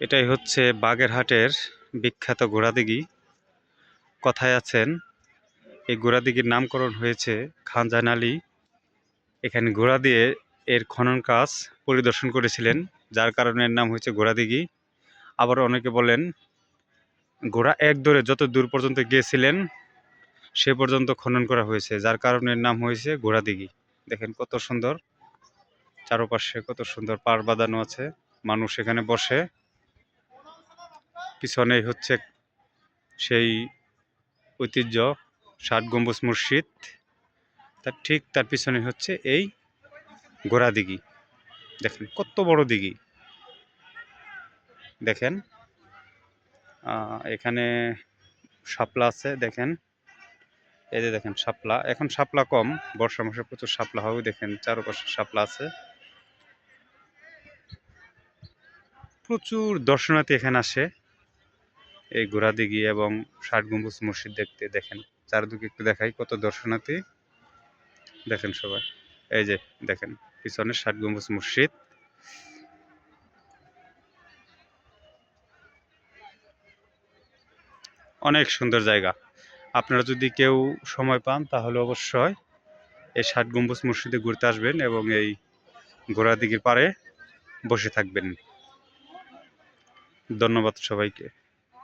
এটাই হচ্ছে বাগেরহাটের বিখ্যাত ঘোড়াদিঘি কথায় আছেন, এই ঘোড়াদিঘির নামকরণ হয়েছে খান জাহান আলী। এখানে ঘোড়া দিয়ে এর খনন কাজ পরিদর্শন করেছিলেন, যার কারণে এর নাম হয়েছে ঘোড়াদিঘি আবার অনেকে বলেন ঘোড়া এক দৌড়ে যত দূর পর্যন্ত গিয়েছিলেন, সে পর্যন্ত খনন করা হয়েছে, যার কারণে এর নাম হয়েছে ঘোড়াদিঘি দেখেন কত সুন্দর, চারপাশে কত সুন্দর পাড় বাঁধানো আছে, মানুষ এখানে বসে। পিছনেই হচ্ছে সেই ঐতিহ্য ষাট গম্বুজ মসজিদ। তার ঠিক তার পিছনে হচ্ছে এই গোড়া দিঘি। দেখেন কত বড় দিঘি। দেখেন এখানে শাপলা আছে, দেখেন। এই যে দেখেন শাপলা। এখন শাপলা কম, বর্ষা মাসে প্রচুর শাপলা হবে দেখেন চারপাশে শাপলা আছে। প্রচুর দর্শনার্থী এখানে আসে। এই ঘোড়াদিঘি এবং ষাট গম্বুজ মসজিদ দেখতে দেখেন। চারদিকে একটু দেখাই, কত দর্শনার্থী। দেখেন সবাই, এই যে দেখেন, পিছনে ষাট গম্বুজ মসজিদ। অনেক সুন্দর জায়গা। আপনারা যদি কেউ সময় পান, তাহলে অবশ্যই এই ষাট গম্বুজ মসজিদে ঘুরতে আসবেন এবং এই ঘোড়াদিঘির পাড়ে বসে থাকবেন। ধন্যবাদ সবাইকে।